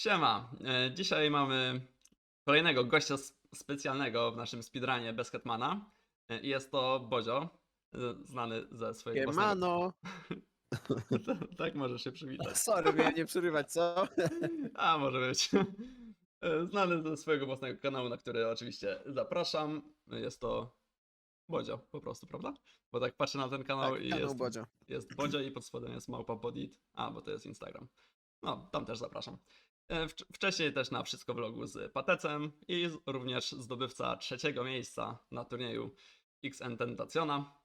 Siema. E, Dzisiaj mamy kolejnego gościa specjalnego w naszym speedrunie bez Hetmana. E, jest to Bozio, e, znany ze swojego własnego... Siemano. tak możesz się przywitać. Sorry, miałem nie przerywać, co? A, może być. Znany ze swojego własnego kanału, na który oczywiście zapraszam. Jest to Bodzio po prostu, prawda? Bo tak patrzę na ten kanał Tak, i kanał jest, Bodzio. jest Bodzio i pod spodem jest małpa podit. A, bo to jest Instagram. No, tam też zapraszam. E, wcz- Wcześniej też na Wszystko Vlogu z Patecem i również zdobywca trzeciego miejsca na turnieju XN Tentaciona.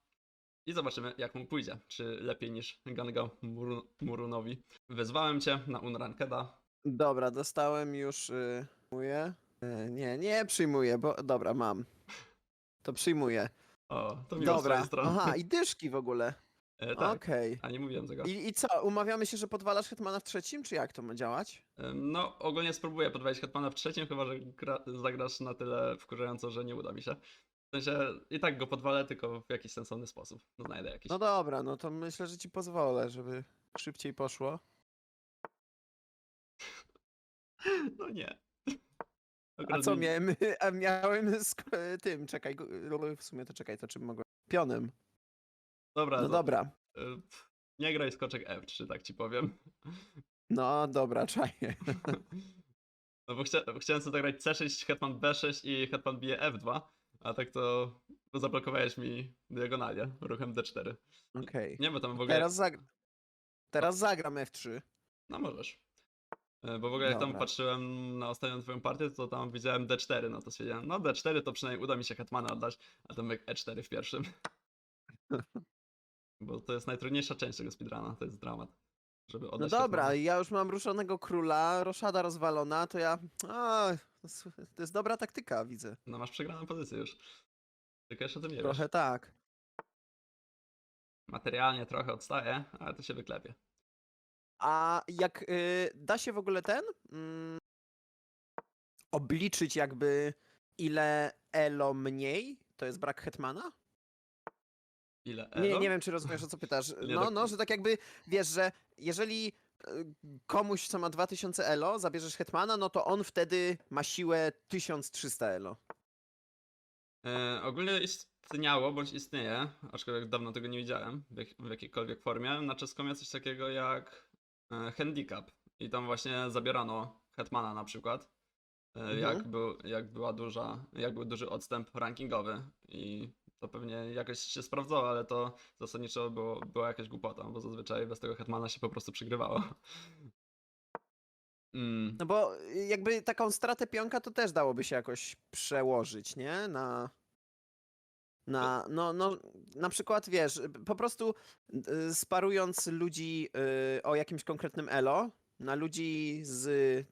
I zobaczymy, jak mu pójdzie. Czy lepiej niż Ganga Muru- Murunowi. Wyzwałem cię na Unrankeda. Dobra, dostałem już. Y, przyjmuję. Y, nie, nie przyjmuję, bo. Dobra, mam. To przyjmuję. O, to miło Dobra. Aha, i dyszki w ogóle. E, tak, Okej. a nie mówiłem tego. I, I co, umawiamy się, że podwalasz Hetmana w trzecim, czy jak to ma działać? Em, No, ogólnie spróbuję podwalić Hetmana w trzecim, chyba że gra, zagrasz na tyle wkurzająco, że nie uda mi się. W sensie i tak go podwalę, tylko w jakiś sensowny sposób. Znajdę jakiś. No dobra, no to myślę, że ci pozwolę, żeby szybciej poszło. No nie. A Akurat co miałem? A miałem z tym, czekaj, gu- w sumie to czekaj, to czym mogłem? Pionem. Dobra, No dobra. e, nie graj skoczek F3, tak ci powiem. No dobra, czaję. No bo chcia, chciałem sobie zagrać C6, Hetman B6 i Hetman bije F2, a tak to zablokowałeś mi diagonalię ruchem D4. Okej. Nie, bo tam w ogóle... Teraz, zag... Teraz zagram F3. No możesz. E, Bo w ogóle jak tam Dobra. patrzyłem na ostatnią twoją partię, to tam widziałem D4, no to stwierdziłem, no D4 to przynajmniej uda mi się Hetmana oddać, a tam jak E4 w pierwszym. Bo to jest najtrudniejsza część tego speedruna, to jest dramat. Żeby No dobra, ja już mam ruszonego króla, roszada rozwalona, to ja... A, to jest dobra taktyka, widzę. No masz przegraną pozycję już. Tylko jeszcze o tym nie Trochę wiesz. tak. Materialnie trochę odstaje, ale to się wyklepie. A jak y, da się w ogóle ten... Mm, obliczyć jakby ile elo mniej, to jest brak hetmana? Ile Nie, elo? nie wiem, czy rozumiesz, o co pytasz. Nie No, do- no, że tak jakby, wiesz, że jeżeli y, komuś, co ma 2000 elo, zabierzesz hetmana, no to on wtedy ma siłę 1300 elo. E, ogólnie istniało, bądź istnieje, aczkolwiek dawno tego nie widziałem w, jak, w jakiejkolwiek formie, na czeskomie coś takiego jak e, handicap. I tam właśnie zabierano Hetmana na przykład, e, jak, Mhm. był, jak była duża, jak był duży odstęp rankingowy i to pewnie jakoś się sprawdzało, ale to zasadniczo było, była jakaś głupota, bo zazwyczaj bez tego Hetmana się po prostu przegrywało. Mm. No bo y, jakby taką stratę pionka to też dałoby się jakoś przełożyć, nie? Na. Na, no, no, na przykład wiesz, po prostu y, sparując ludzi y, o jakimś konkretnym elo na ludzi z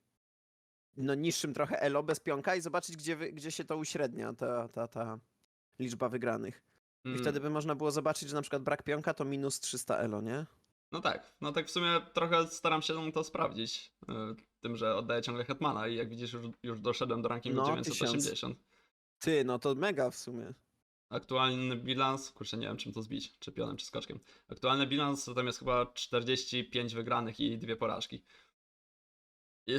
no, niższym trochę elo bez pionka i zobaczyć, gdzie, gdzie się to uśrednia, ta, ta, ta liczba wygranych. I Mm. wtedy by można było zobaczyć, że na przykład brak pionka to minus 300 elo, nie? No tak, no tak w sumie trochę staram się to sprawdzić. y, Tym, że oddaję ciągle Hetmana i jak widzisz już, już doszedłem do rankingu No, 980. Ty, no to mega w sumie. Aktualny bilans, kurczę nie wiem czym to zbić, czy pionem, czy skoczkiem. Aktualny bilans to tam jest chyba 45 wygranych i dwie porażki. I,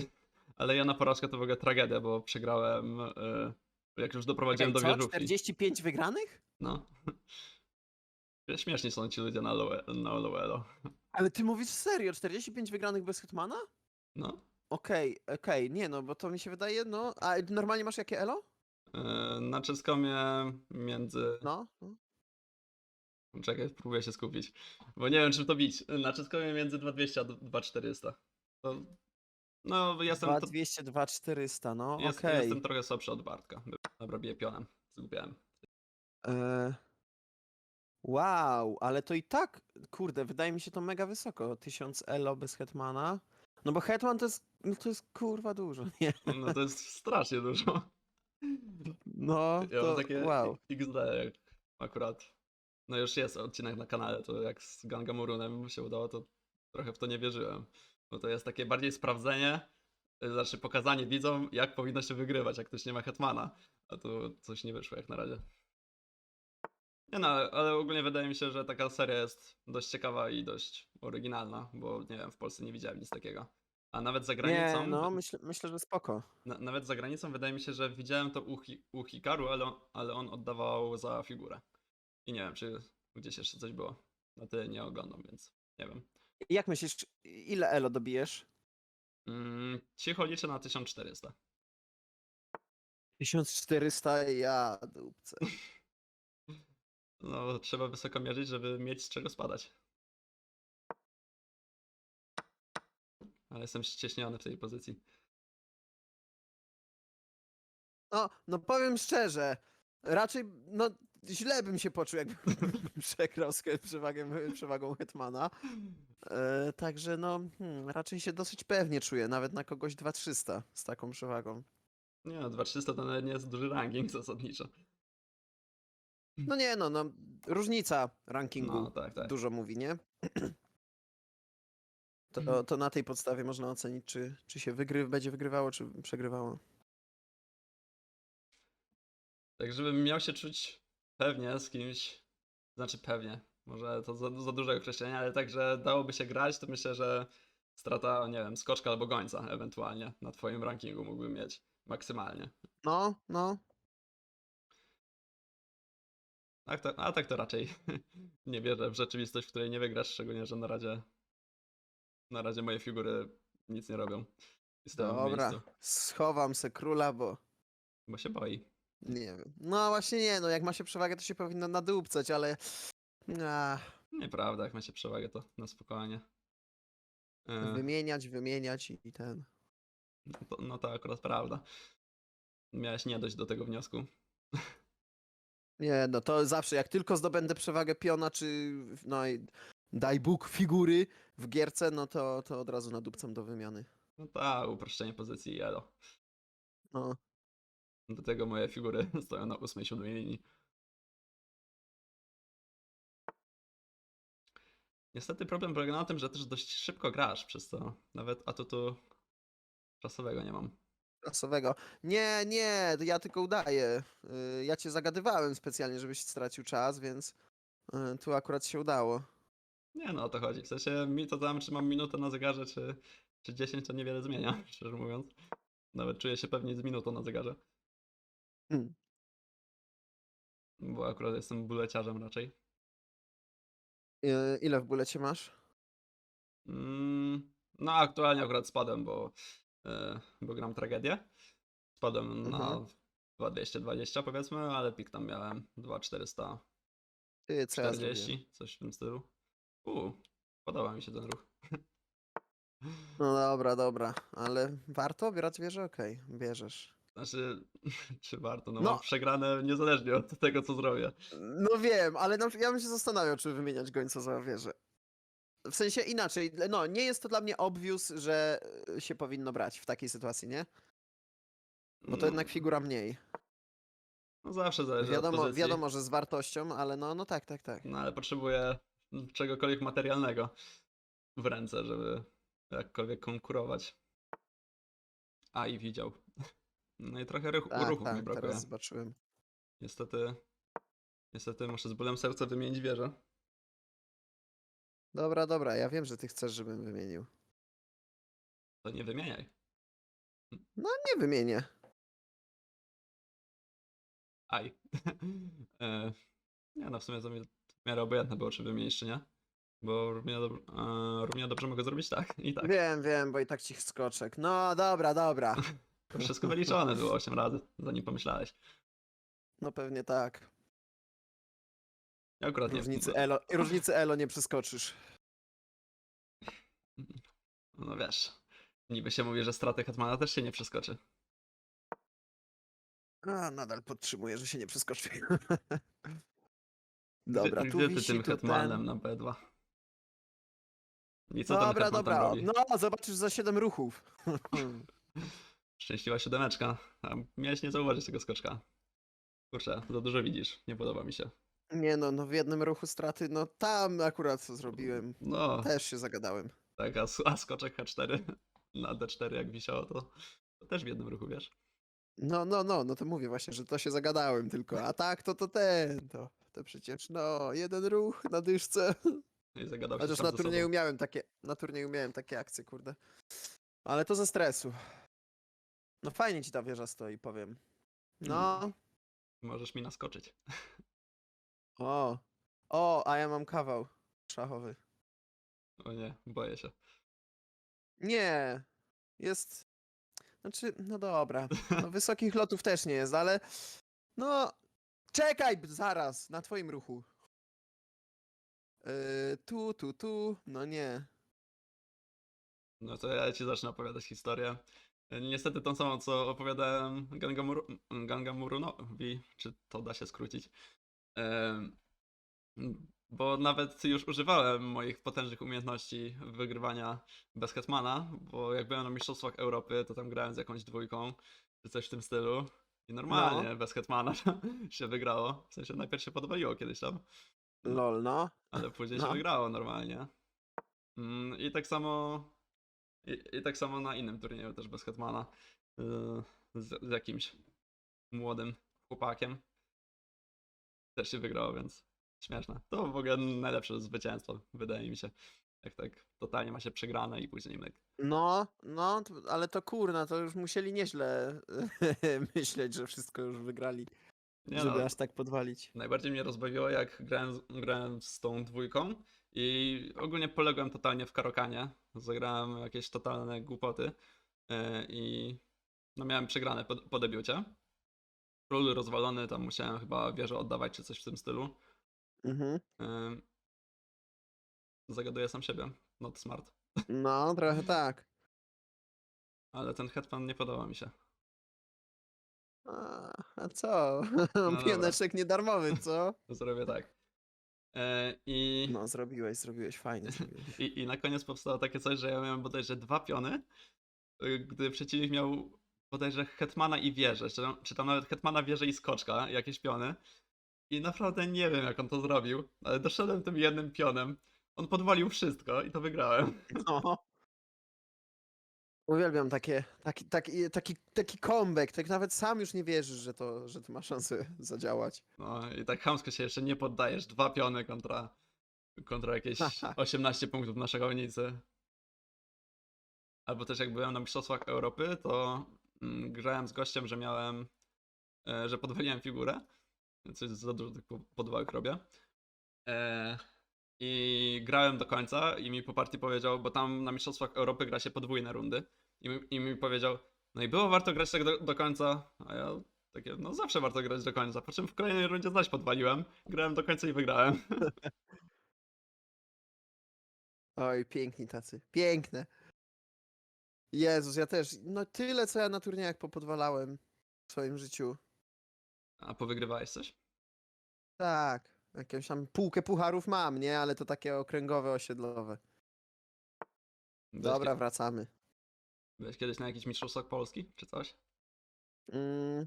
ale ja na porażkę to w ogóle tragedia, bo przegrałem y, jak już doprowadziłem Czekaj, do co? wieżówki. 45 wygranych? No. Śmieszni są ci ludzie na low, na. Ale ty mówisz serio, 45 wygranych bez Hetmana? No. Okej, okej, nie no, bo to mi się wydaje, no, a normalnie masz jakie elo? Y, Na czeskomie między No, no. Czekaj, próbuję się skupić. Bo nie wiem, czym to bić. Na czeskomie między 2200 a 2400. To... No, jestem, to... 2200, 2400, no, okej. jestem trochę słabszy od Bartka. Dobra, biję pionem. Zgubiłem. E, Wow, ale to i tak, kurde, wydaje mi się to mega wysoko, 1000 elo bez Hetmana. No bo Hetman to jest, no to jest kurwa dużo, nie? No to jest strasznie dużo. No, Ja to takie wow. XD akurat. No już jest odcinek na kanale, to jak z Gangamurunem się udało, to trochę w to nie wierzyłem. Bo to jest takie bardziej sprawdzenie, znaczy pokazanie widzom, jak powinno się wygrywać, jak ktoś nie ma Hetmana. A tu coś nie wyszło jak na razie. Nie no, ale ogólnie wydaje mi się, że taka seria jest dość ciekawa i dość oryginalna, bo nie wiem, w Polsce nie widziałem nic takiego. A nawet za granicą, Nie, no myślę, myślę, że spoko. na, nawet za granicą wydaje mi się, że widziałem to u, Hi, u Hikaru, ale, on- ale on oddawał za figurę. I nie wiem, czy gdzieś jeszcze coś było. Na tyle nie oglądam, więc nie wiem. Jak myślisz, ile elo dobijesz? Mm, cicho liczę na 1400. 1400, ja dupce. No, trzeba wysoko mierzyć, żeby mieć z czego spadać. Ale jestem ścieśniony w tej pozycji. No, no powiem szczerze, raczej, no źle bym się poczuł, jakbym przegrał z przewagą, przewagą Hetmana. E, także no, hmm, raczej się dosyć pewnie czuję, nawet na kogoś 2300 z taką przewagą. Nie no, 2300 to nawet nie jest duży ranking zasadniczo. No nie no, no różnica rankingu No, tak, tak. dużo mówi, nie? To, to na tej podstawie można ocenić, czy, czy się wygry, będzie wygrywało, czy przegrywało. Tak, żebym miał się czuć pewnie z kimś, znaczy pewnie, może to za, za duże określenie, ale tak, że dałoby się grać, to myślę, że strata, nie wiem, skoczka albo gońca ewentualnie na twoim rankingu mógłbym mieć maksymalnie. No, no, Tak to, a tak to raczej nie wierzę w rzeczywistość, w której nie wygrasz, szczególnie, że na razie na razie moje figury nic nie robią. W dobra, schowam se króla, bo bo się boi. Nie wiem. No właśnie nie, no jak ma się przewagę, to się powinno nadupcać, ale... Ach, Nieprawda, jak ma się przewagę, to na spokojnie. E, wymieniać, wymieniać i i ten... No to, no to akurat prawda. Miałeś nie dojść do tego wniosku. Nie, no to zawsze, jak tylko zdobędę przewagę piona, czy no i daj Bóg figury w gierce, no to, to od razu nadupcam do wymiany. No ta, uproszczenie pozycji i elo. No, Do tego moje figury stoją na 8-7 linii. Niestety problem polega na tym, że też dość szybko grasz, przez co nawet atutu czasowego nie mam. klasowego. Nie, nie, ja tylko udaję. Y, Ja cię zagadywałem specjalnie, żebyś stracił czas, więc y, tu akurat się udało. Nie no, o to chodzi. W sensie mi to tam, czy mam minutę na zegarze, czy, czy 10, to niewiele zmienia, szczerze mówiąc. Nawet czuję się pewnie z minutą na zegarze. Hmm. Bo akurat jestem buleciarzem raczej. Y, Ile w bulecie masz? Mm, no aktualnie akurat spadłem, bo, e, bo gram tragedię. Spadłem na Mhm. 2220 powiedzmy, ale pik tam miałem 2440, Ty, co ja zrobiłem? coś w tym stylu. U, podoba mi się ten ruch. No dobra, dobra, ale warto brać wieżę? Okej, bierzesz. Znaczy, czy warto? No, No. mam przegrane niezależnie od tego, co zrobię. No wiem, ale na, przykład ja bym się zastanawiał, czy wymieniać gońca za wieżę. W sensie inaczej, no nie jest to dla mnie obvious, że y, się powinno brać w takiej sytuacji, nie? Bo to jednak figura mniej. No zawsze zależy od Wiadomo, pozycji. wiadomo, że z wartością, ale no, no tak, tak, tak. No ale potrzebuję czegokolwiek materialnego w ręce, żeby jakkolwiek konkurować. A i widział. No i trochę ruch, Tak, ruchów mi tak, brakuje. teraz zobaczyłem. Niestety, niestety muszę z bólem serca wymienić wieżę. Dobra, dobra, ja wiem, że ty chcesz, żebym wymienił. To nie wymieniaj. Nie wymienię. Aj. e, nie no, w sumie to mi w miarę obojętne było, czy wymienić, czy nie. Bo równie, e, równie dobrze mogę zrobić tak i tak. Wiem, wiem, bo i tak ci skoczek. No dobra, dobra. To wszystko wyliczone było 8 razy, zanim pomyślałeś. No pewnie tak. Akurat nie Różnicy elo, różnicy elo nie przeskoczysz. No wiesz, niby się mówi, że straty Hetmana też się nie przeskoczy. A, nadal podtrzymuję, że się nie przeskoczy. Gdzie- Dobra, tu Gdzie ty wisi, tym tu Hetmanem ten. na B2? I co Dobra, dobra. No, zobaczysz za 7 ruchów. Szczęśliwa siódemeczka. A miałeś nie zauważyć tego skoczka. Kurczę, za dużo widzisz. Nie podoba mi się. Nie no, no w jednym ruchu straty, no tam akurat co zrobiłem. No, Też się zagadałem. tak, a, a skoczek H4 na D4 jak wisiało, to, to też w jednym ruchu, wiesz? No, no, no, no to mówię właśnie, że to się zagadałem tylko. A tak, to to ten, to, to przecież no, jeden ruch na dyszce. I zagadał się Chociaż na turnieju miałem takie, na turnieju miałem takie akcje, kurde. Ale to ze stresu. No fajnie ci ta wieża stoi, powiem. No. Możesz mi naskoczyć. O. O, a ja mam kawał szachowy. O nie, boję się. Nie. Jest. Znaczy, no dobra. No, wysokich lotów też nie jest, ale. No. Czekaj zaraz na twoim ruchu. Yy, tu, tu, tu. No nie. No to ja ci zacznę opowiadać historię. Niestety tą samą, co opowiadałem Gangamuru, Gangamurunowi, czy to da się skrócić. Bo nawet już używałem moich potężnych umiejętności wygrywania bez Hetmana, bo jak byłem na Mistrzostwach Europy, to tam grałem z jakąś dwójką, czy coś w tym stylu. I normalnie bez Hetmana się wygrało. W sensie najpierw się podwaliło kiedyś tam, Lol, no. ale później No. się wygrało normalnie. Mm, I tak samo. I, I tak samo na innym turnieju też bez Hetmana. yy, Z, z jakimś młodym chłopakiem. Też się wygrało, więc śmieszne. To w ogóle najlepsze zwycięstwo, wydaje mi się. Jak tak totalnie ma się przegrane i później myk. No, no, ale to kurna, to już musieli nieźle myśleć, że wszystko już wygrali, Nie żeby no, aż tak podwalić. Najbardziej mnie rozbawiło, jak grałem, grałem z tą dwójką i ogólnie poległem totalnie w karokanie. Zagrałem jakieś totalne głupoty yy, i no miałem przegrane po, po debiucie. Król rozwalony, tam musiałem chyba wieżę oddawać czy coś w tym stylu. Mhm. Yy, Zagaduję sam siebie, not smart. No, trochę tak. Ale ten hetman nie podoba mi się. A, a co? dobra. Pioneczek niedarmowy, co? Zrobię tak. Yy, I No, zrobiłeś, zrobiłeś, fajnie zrobiłeś. I, I na koniec powstało takie coś, że ja miałem bodajże dwa piony, y, gdy przeciwnik miał bodajże hetmana i wieżę, czy tam, czy tam nawet hetmana, wieżę i skoczka, jakieś piony. I naprawdę nie wiem, jak on to zrobił, ale doszedłem tym jednym pionem. On podwalił wszystko i to wygrałem. No. Uwielbiam takie, taki, taki, taki, taki comeback, tak nawet sam już nie wierzysz, że to, że to ma szansę zadziałać. No i tak chamsko się jeszcze nie poddajesz. Dwa piony kontra, kontra jakieś 18 punktów na szachownicy. Albo też jak byłem na Mistrzostwach Europy, to mm, grałem z gościem, że miałem, e, że podwaliłem figurę. Coś za dużo tych po- podwałek robię. E, I grałem do końca i mi po partii powiedział, bo tam na Mistrzostwach Europy gra się podwójne rundy. I mi, i mi powiedział, no i było warto grać tak do, do końca. A ja takie, no zawsze warto grać do końca. Po czym w kolejnej rundzie zaś podwaliłem. Grałem do końca i wygrałem. Oj, piękni tacy, piękne. Jezus, ja też, no tyle, co ja na turniejach popodwalałem w swoim życiu. A powygrywałeś coś? Tak, jakąś tam półkę pucharów mam, nie? Ale to takie okręgowe, osiedlowe. Byłeś Dobra, wracamy. Byłeś kiedyś na jakichś mistrzostwach Polski, czy coś? Mm.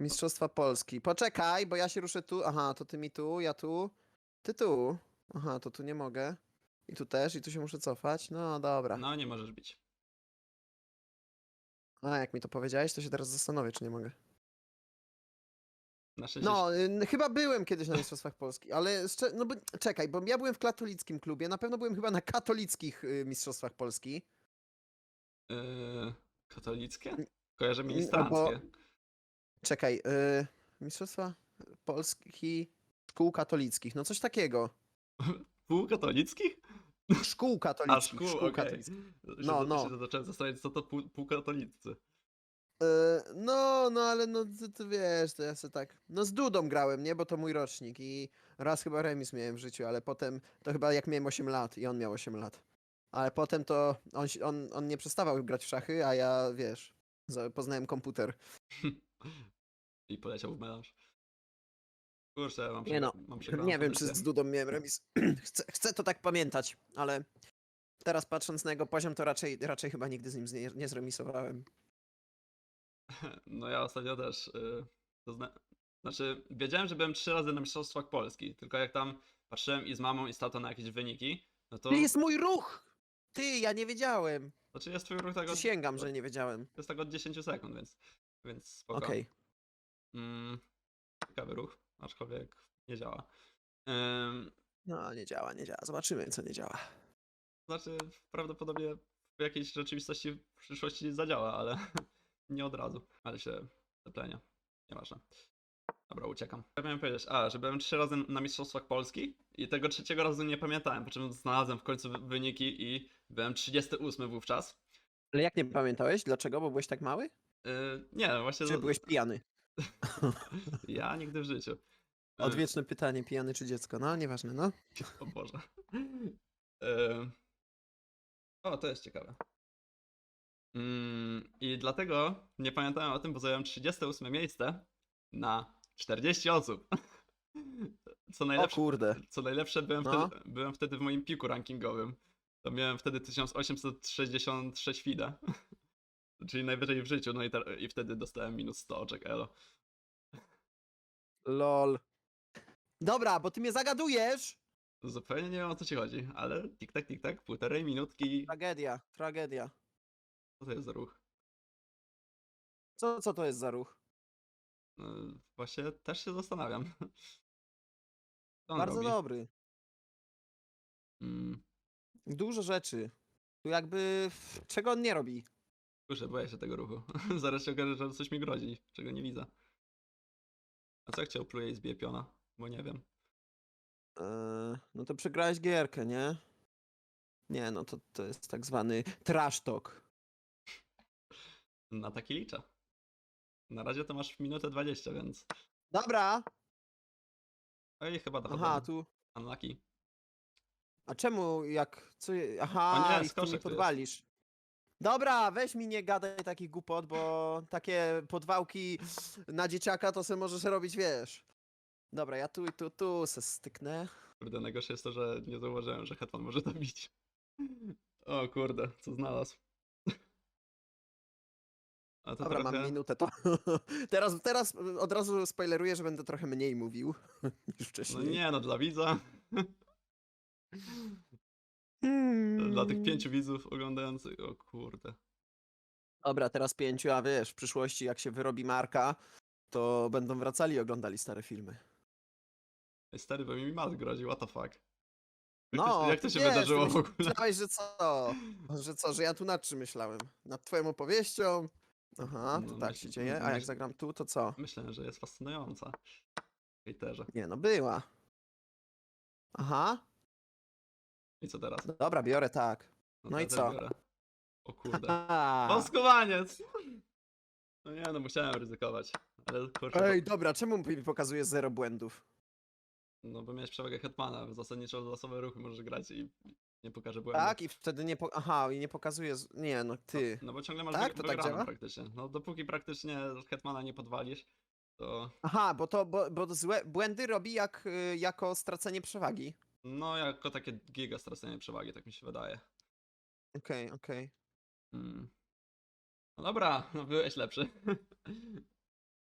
Mistrzostwa Polski. Poczekaj, bo ja się ruszę tu. Aha, to ty mi tu, ja tu. Ty tu. Aha, to tu nie mogę. I tu też, i tu się muszę cofać. No dobra. No, nie możesz bić. A jak mi to powiedziałeś, to się teraz zastanowię, czy nie mogę. No, y, chyba byłem kiedyś na Mistrzostwach Polski, ale szcze- no bo, czekaj, bo ja byłem w katolickim klubie, na pewno byłem chyba na katolickich y, Mistrzostwach Polski. Yy, katolickie? Kojarzę albo- ministranckie. Czekaj, y, Mistrzostwa Polski Szkół Katolickich, no coś takiego. Półkatolickich? Szkół A katolickich. szkół, okej. katolickich. No, za- no. Się zacząłem zastanawiać, co to pół, półkatolicy. E, No, no ale no ty, ty wiesz, to ja sobie tak. No z Dudą grałem, nie? Bo to mój rocznik i raz chyba remis miałem w życiu, ale potem to chyba jak miałem 8 lat i on miał 8 lat. Ale potem to on, się- on, on nie przestawał grać w szachy, a ja wiesz, za- poznałem komputer. I poleciał w melanż. Kurczę, mam, Nie no, mam przegraną Nie wiem, czy z Dudą miałem remis. chcę, chcę to tak pamiętać, ale teraz patrząc na jego poziom, to raczej, raczej chyba nigdy z nim nie, nie zremisowałem. No ja ostatnio też. y, to zna... Znaczy, wiedziałem, że byłem trzy razy na Mistrzostwach Polski, tylko jak tam patrzyłem i z mamą i z tatą na jakieś wyniki, no to... To jest mój ruch! Ty, ja nie wiedziałem. Znaczy jest twój ruch tak od, Przysięgam, że nie wiedziałem. jest tak od 10 sekund, więc, więc spoko. Okej. Mm, ciekawy ruch, aczkolwiek nie działa. Ym, No, nie działa, nie działa. Zobaczymy, co nie działa. znaczy, prawdopodobnie w jakiejś rzeczywistości w przyszłości zadziała, ale nie od razu. Ale się zaplenia. Nieważne. Dobra, uciekam. Ja miałem powiedzieć, a, że byłem trzy razy na Mistrzostwach Polski i tego trzeciego razu nie pamiętałem, po czym znalazłem w końcu wy- wyniki i byłem 38 wówczas. Ale jak nie pamiętałeś? Dlaczego? Bo byłeś tak mały? Yy, nie, właśnie... Czy byłeś pijany? Ja nigdy w życiu. Yy, Odwieczne pytanie, pijany czy dziecko? No, nieważne, no. O Boże. Em, O, to jest ciekawe. Mm, I dlatego nie pamiętałem o tym, bo zająłem 38 miejsce na 40 osób. Co O najlepsze, kurde. co najlepsze byłem, No. wtedy, byłem wtedy w moim piku rankingowym. To miałem wtedy 1866 FIDE. Czyli najwyżej w życiu, no i, te, i wtedy dostałem minus 100 oczek elo. Lol. Dobra, bo ty mnie zagadujesz! Zupełnie nie wiem o co ci chodzi, ale tik-tak, tik-tak, półtorej minutki. Tragedia, tragedia. Co to jest za ruch? Co, co to jest za ruch? No, Właśnie też się zastanawiam. Co on Bardzo robi? dobry. Mm, Dużo rzeczy. Tu jakby... Czego on nie robi? Kurczę, boję się tego ruchu. Zaraz się okaże, że coś mi grozi, czego nie widzę. A co jak cię opluje i zbije piona? Bo nie wiem. Eee, no to przegrałeś gierkę, nie? Nie, no to, to jest tak zwany trash talk. Na taki liczę. Na razie to masz minutę 20, więc... Dobra! Oj, chyba dochodzę. Aha, tu... Unlucky. A czemu jak... Co, je- aha, nie, i ty skoczek mnie tu jest. podwalisz. Dobra, weź mi nie gadaj takich głupot, bo takie podwałki na dzieciaka to se możesz robić, wiesz. Dobra, ja tu i tu, tu se styknę. Kurde, najgorsze jest to, że nie zauważyłem, że Hetman może to bić. O kurde, co znalazł. A to Dobra, trochę... mam minutę to. teraz, teraz od razu spoileruję, że będę trochę mniej mówił niż No wcześniej. nie, no dla widza. Hmm. Dla tych pięciu widzów oglądających. O kurde. Dobra, teraz pięciu, a wiesz, w przyszłości jak się wyrobi marka, to będą wracali i oglądali stare filmy. Ej, Stary, bo mi mat grozi, what the fuck. Jak No, to, jak to się wiesz, wydarzyło w myśl- ogóle? Myślałeś, że co? Że co, że ja tu nad czym myślałem? Nad twoją opowieścią? Aha, to No, tak myśl- się dzieje. A jak myśl- zagram tu, to co? Myślę, że jest fascynująca. Hejterze. Nie no, była. Aha, I co teraz? dobra, biorę tak. No, No to i ja też co? biorę. O kurde. O, skubaniec! No nie, no musiałem ryzykować. Ale kurczę, Ej, dobra, czemu mi pokazuje zero błędów? no bo miałeś przewagę Hetmana, zasadniczo losowe ruchy możesz grać i nie pokaże błędu. Tak, i wtedy nie po... Aha, i nie pokazuje... Z... Nie, no ty. No bo ciągle masz Tak? tak, To tak działa? praktycznie. No dopóki praktycznie Hetmana nie podwalisz, to Aha, bo to, bo, bo złe błędy robi jak, y, jako stracenie przewagi. no jako takie giga stracenie przewagi, tak mi się wydaje. Okej, okej. Mm. No dobra, no byłeś lepszy.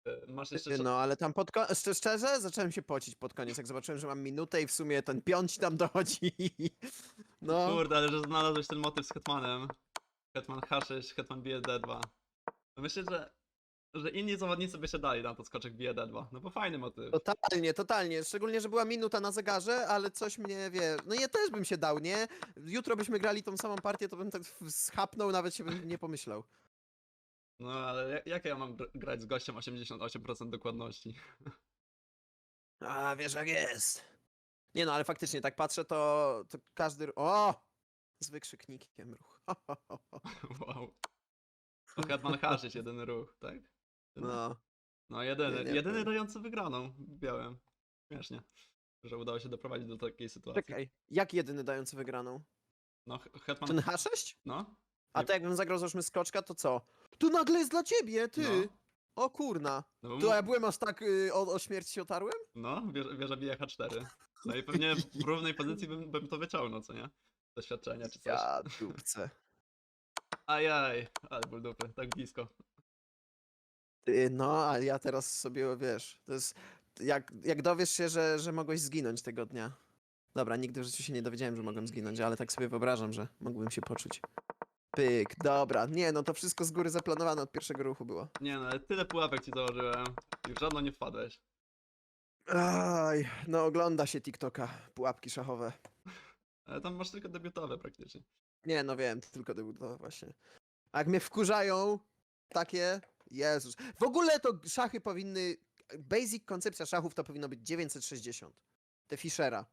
E, Masz jeszcze... No, ale tam pod koniec, szczerze, zacząłem się pocić pod koniec, jak zobaczyłem, że mam minutę i w sumie ten ci tam dochodzi. No, Kurde, ale że znalazłeś ten motyw z Hetmanem. Hetman H6, Hetman bije D2. No myślę, że, że inni zawodnicy by się dali na to skoczek bije D2. No bo fajny motyw. totalnie, totalnie. Szczególnie, że była minuta na zegarze, ale coś mnie, wie, no ja też bym się dał, nie? Jutro byśmy grali tą samą partię, to bym tak schapnął, nawet się bym nie pomyślał. No ale jak, ja mam gr- grać z gościem 88% dokładności? A, wiesz jak jest. Nie no, ale faktycznie tak patrzę, to, to każdy... O! Z wykrzyknikiem ruch. wow. To Hetman H6, jedyny ruch, tak? No. No jedyny, Nie, nie, jedyny to- dający wygraną białem. Śmiesznie, że udało się doprowadzić do takiej sytuacji. Czekaj, jak jedyny dający wygraną? No He- Hetman, Ten H6? no. A to jakbym zagrał załóżmy skoczka, to co? Tu nagle jest dla ciebie, ty! No. O kurna. No, bo To ja byłem aż tak y, o, o śmierć się otarłem? no wieża, wieża bije H4. No i pewnie w równej pozycji bym, bym to wyciągnął, co nie? Doświadczenia czy coś. Ja dupce. Ajaj, ale ból dupy, tak blisko. Ty, no, a ja teraz sobie, wiesz, to jest... Jak, jak dowiesz się, że, że mogłeś zginąć tego dnia. Dobra, nigdy w życiu się nie dowiedziałem, że mogłem zginąć, ale tak sobie wyobrażam, że mógłbym się poczuć. Pyk, dobra. Nie, no to wszystko z góry zaplanowane od pierwszego ruchu było. Nie no, ale tyle pułapek ci założyłem i w żadną nie wpadłeś. Aj, no ogląda się TikToka, pułapki szachowe. Ale tam masz tylko debiutowe praktycznie. Nie, no wiem, tylko debiutowe właśnie. A jak mnie wkurzają takie, Jezus. W ogóle to szachy powinny, basic koncepcja szachów to powinno być 960. Te Fischera.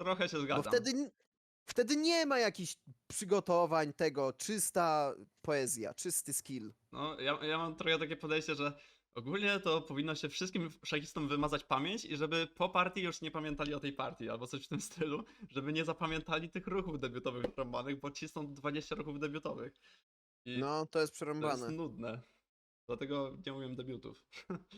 Trochę się Bo zgadzam. wtedy, n- wtedy nie ma jakichś przygotowań tego, czysta poezja, czysty skill. No, ja, ja mam trochę takie podejście, że ogólnie to powinno się wszystkim szachistom wymazać pamięć i żeby po partii już nie pamiętali o tej partii, albo coś w tym stylu, żeby nie zapamiętali tych ruchów debiutowych trąbanych, bo ci są 20 ruchów debiutowych. I No, to jest to przerąbane. jest nudne. Dlatego nie umiem debiutów.